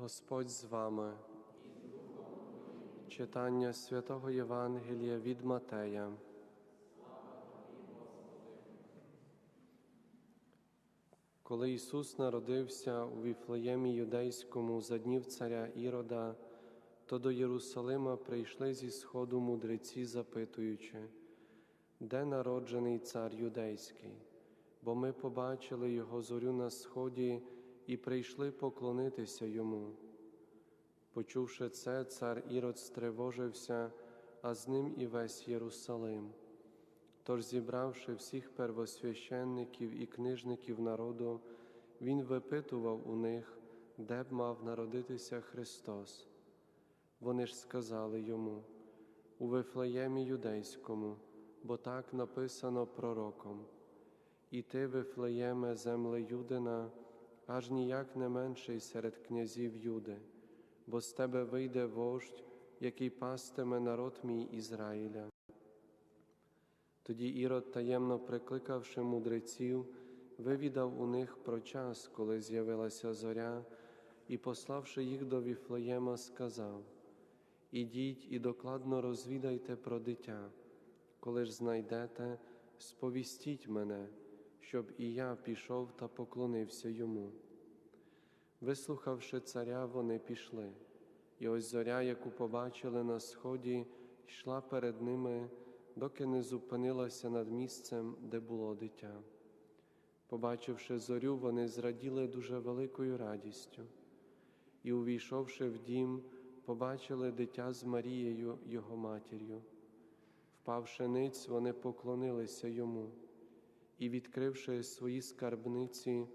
Господь з вами. Читання святого Євангелія від Матея. Коли Ісус народився у Віфлеємі Юдейському за днів царя Ірода, то до Єрусалима прийшли зі сходу мудреці, запитуючи, де народжений цар юдейський? Бо ми побачили його зорю на сході і прийшли поклонитися йому. Почувши це, цар Ірод стривожився, а з ним і весь Єрусалим. Тож, зібравши всіх первосвященників і книжників народу, він випитував у них, де б мав народитися Христос. Вони ж сказали йому у Вифлеємі Юдейському, бо так написано пророком. І ти, Вифлеєме, земле Юдина, аж ніяк не менший серед князів Юди, бо з тебе вийде вождь, який пастиме народ мій Ізраїля. Тоді Ірод, таємно прикликавши мудреців, вивідав у них про час, коли з'явилася зоря, і, пославши їх до Віфлеєма, сказав: Ідіть і докладно розвідайте про дитя, коли ж знайдете, сповістіть мене, щоб і я пішов та поклонився йому. Вислухавши царя, вони пішли, і ось зоря, яку побачили на сході, йшла перед ними, доки не зупинилася над місцем, де було дитя. Побачивши зорю, вони зраділи дуже великою радістю, і, увійшовши в дім, побачили дитя з Марією, його матір'ю. Впавши ниць, вони поклонилися йому і, відкривши свої скарбниці,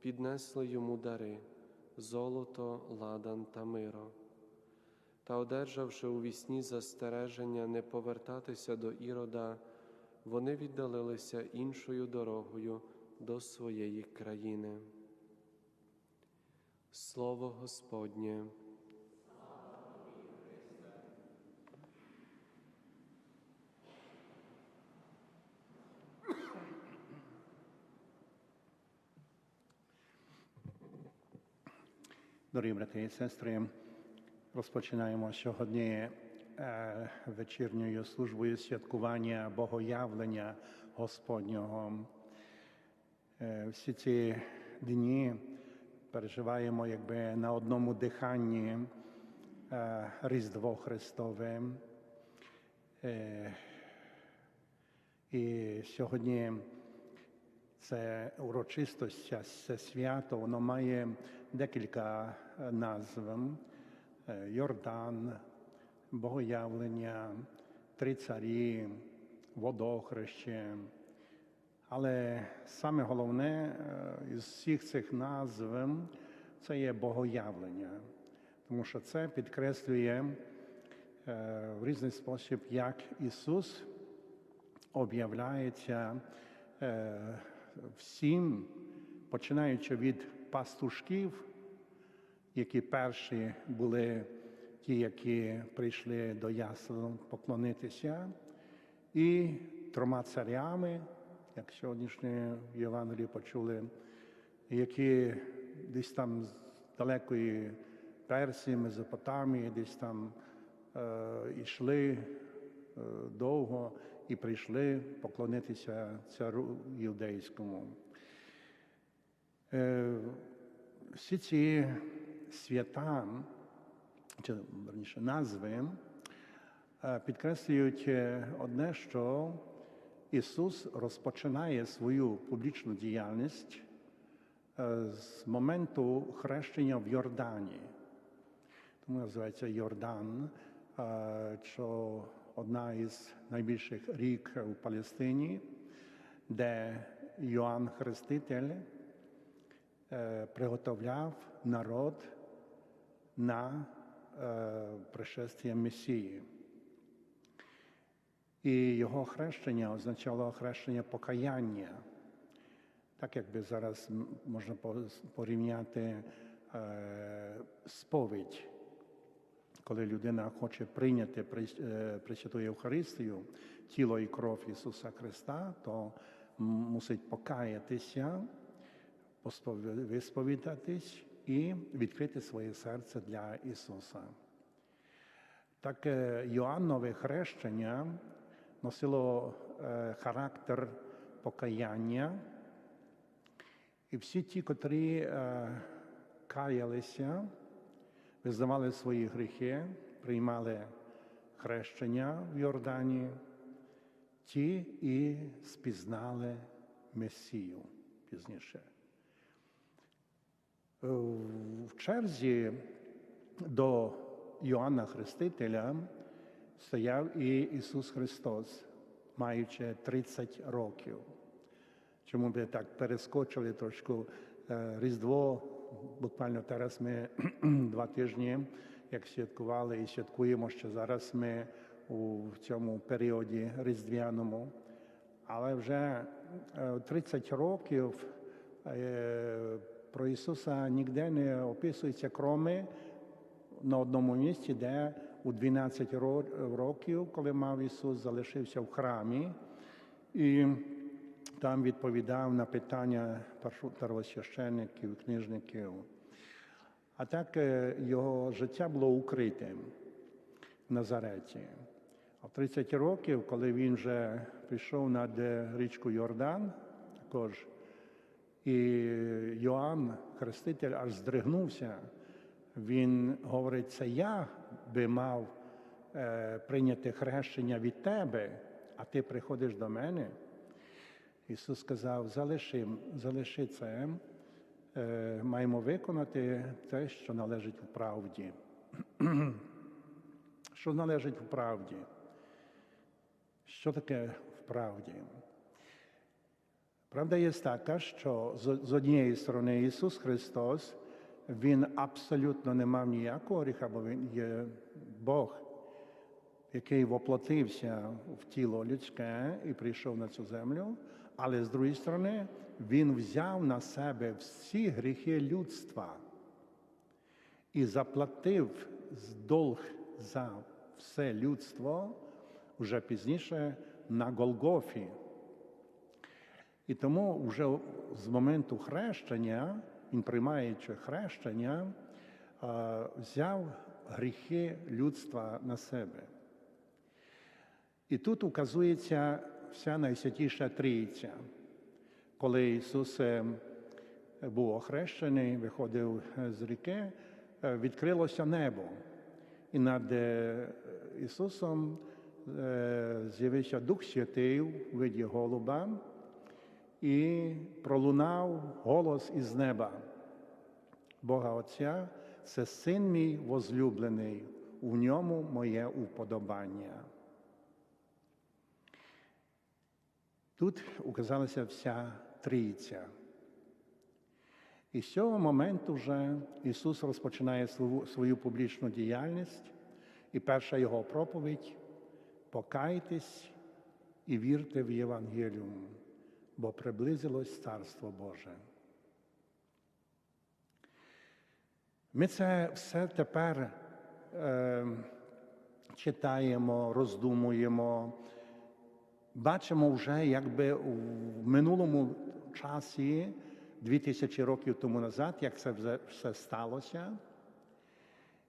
піднесли йому дари золото, ладан та миро. Та, одержавши у вісні застереження не повертатися до Ірода, вони віддалилися іншою дорогою до своєї країни. Слово Господнє. Дорогі брати і сестри, розпочинаємо сьогодні вечірньою службою святкування Богоявлення Господнього. Всі ці дні переживаємо якби на одному диханні Різдво Христове. І сьогодні це урочистость, це свято, воно має декілька е, назв: Е, Йордан, Богоявлення, Три царі, водохреще. Але саме головне е, із всіх цих назв це є богоявлення, тому що це підкреслює в різний спосіб, як Ісус об'являється всім, починаючи від пастушків, які перші були ті, які прийшли до ясел поклонитися, і трьома царями, як сьогоднішнє в Євангелії почули, які десь там з далекої Персії, Мезопотамії, десь там е, йшли е, довго і прийшли поклонитися цару юдейському. Е, всі ці свята, чи верніше назви, е, підкреслюють е, одне, що Ісус розпочинає свою публічну діяльність з моменту хрещення в Йордані. Тому називається Йордан, що одна із найбільших рік у Палестині, де Йоанн Хреститель е, приготовляв народ на е, пришестя Месії. І його хрещення означало хрещення покаяння. Так якби зараз можна порівняти е, сповідь, коли людина хоче прийняти е, Пресвяту Євхаристію, тіло і кров Ісуса Христа, то мусить покаятися, висповідатись і відкрити своє серце для Ісуса. Так е, Йоаннове хрещення носило е, характер покаяння, і всі ті, котрі каялися, визнавали свої гріхи, приймали хрещення в Йордані, ті і спізнали Месію пізніше. Е, В черзі до Йоанна Хрестителя стояв і Ісус Христос, маючи 30 років. Чому би так перескочили трошки е, Різдво? Буквально зараз ми два тижні, як святкували і святкуємо, що зараз ми у цьому періоді різдвяному. Але вже е, 30 років е, про Ісуса ніде не описується, кроме на одному місці, де у 12 років, коли мав Ісус, залишився в храмі і там відповідав на питання первосвященників, книжників. А так е, його життя було укритим в Назареті. А в 30 років, коли він вже прийшов над річку Йордан, також і Йоанн, Хреститель, аж здригнувся. Він говорить, це я би мав е, прийняти хрещення від тебе, а ти приходиш до мене. Ісус сказав, залиши, залиши це, е, маємо виконати те, що належить у правді. що належить у правді? Що таке в правді? Правда є така, що з однієї сторони Ісус Христос, Він абсолютно не мав ніякого гріха, бо Він є Бог, який воплотився в тіло людське і прийшов на цю землю. Але з другої сторони, Він взяв на себе всі гріхи людства і заплатив долг за все людство вже пізніше на Голгофі. І тому вже з моменту хрещення, він приймаючи хрещення, е, взяв гріхи людства на себе. І тут указується вся найсвятіша трійця. Коли Ісус е, був охрещений, виходив з ріки, е, відкрилося небо. І над е, Ісусом е, з'явився Дух Святий у виді голуба, і пролунав голос із неба. Бога Отця, це син мій возлюблений, у ньому моє уподобання. Тут указалася вся трійця. І з цього моменту вже Ісус розпочинає свою, публічну діяльність, і перша його проповідь покайтесь і вірте в Євангеліум, бо приблизилось Царство Боже. Ми це все тепер е, читаємо, роздумуємо, бачимо вже, якби у минулому часі, 2000 років тому назад, як це все сталося.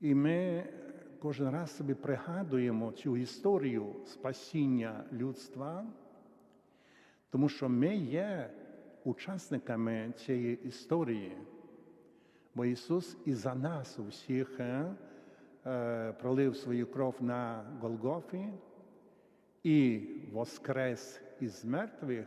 І ми кожен раз собі пригадуємо цю історію спасіння людства, тому що ми є учасниками цієї історії. Бо Ісус і за нас усіх е, пролив свою кров на Голгофі і воскрес із мертвих,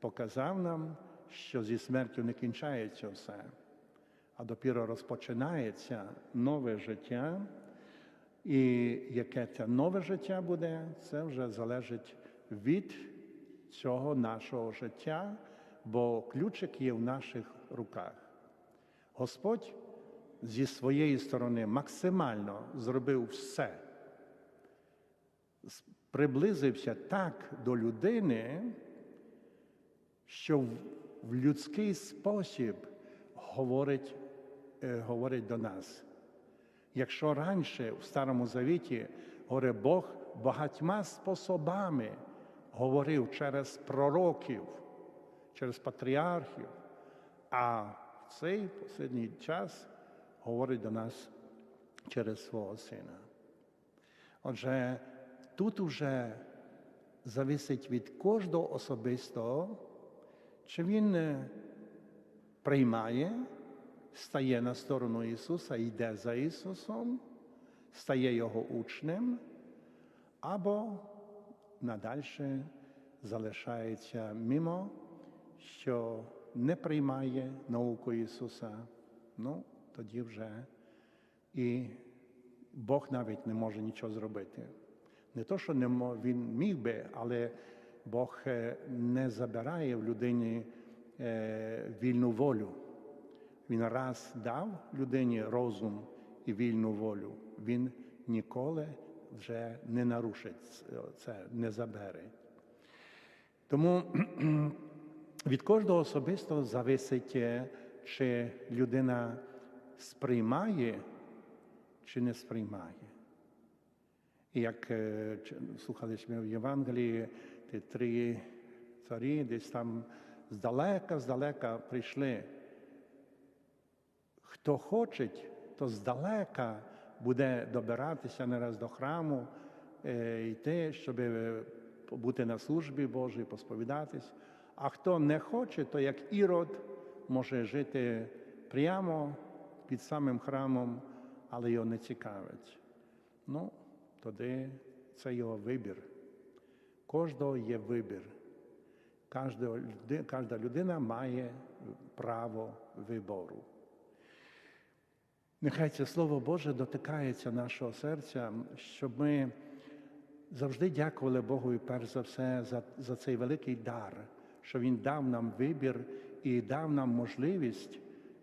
показав нам, що зі смертю не кінчається все, а допіро розпочинається нове життя. І яке це нове життя буде, це вже залежить від цього нашого життя, бо ключик є в наших руках. Господь зі своєї сторони максимально зробив все, приблизився так до людини, що в- людський спосіб говорить, е, говорить до нас. Якщо раніше в Старому Завіті говорить Бог багатьма способами говорив через пророків, через патріархів, а в цей останній час говорить до нас через свого сина. Отже, тут уже зависить від кожного особистого, чи він е, приймає, стає на сторону Ісуса, йде за Ісусом, стає Його учнем, або надальше залишається мимо, що не приймає науку Ісуса, ну тоді вже і Бог навіть не може нічого зробити. Не то, що не він міг би, але Бог е, не забирає в людині е, вільну волю. Він раз дав людині розум і вільну волю, він ніколи вже не нарушить це, не забере. Тому від кожного особисто зависить, е, чи людина сприймає чи не сприймає. Як ч- слухали ми в Євангелії, ті три царі десь там здалека, здалека прийшли. Хто хоче, то здалека буде добиратися не раз до храму, йти, щоб бути на службі Божій, посповідатись. А хто не хоче, то як ірод може жити прямо під самим храмом, але його не цікавить. Ну, тоді це його вибір. Кожного є вибір. Кожна люди- Кожна людина має право вибору. Нехай це Слово Боже дотикається нашого серця, щоб ми завжди дякували Богу і перш за все за, за цей великий дар, що Він дав нам вибір і дав нам можливість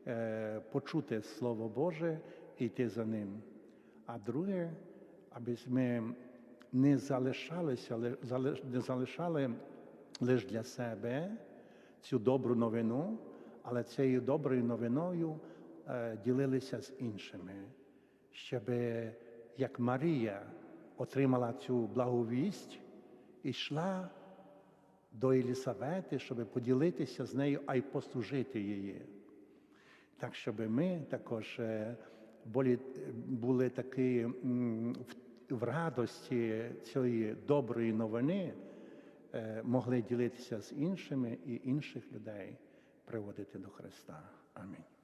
е, почути Слово Боже і йти за ним. А друге, аби ми не залишалися, не залишали лише для себе цю добру новину, але цією доброю новиною е, ділилися з іншими, щоб як Марія отримала цю благовість і йшла до Єлісавети, щоб поділитися з нею, а й послужити її. Так, щоб ми також е, були, були такі в, в радості цієї доброї новини, е, могли ділитися з іншими і інших людей приводити до Христа. Амінь.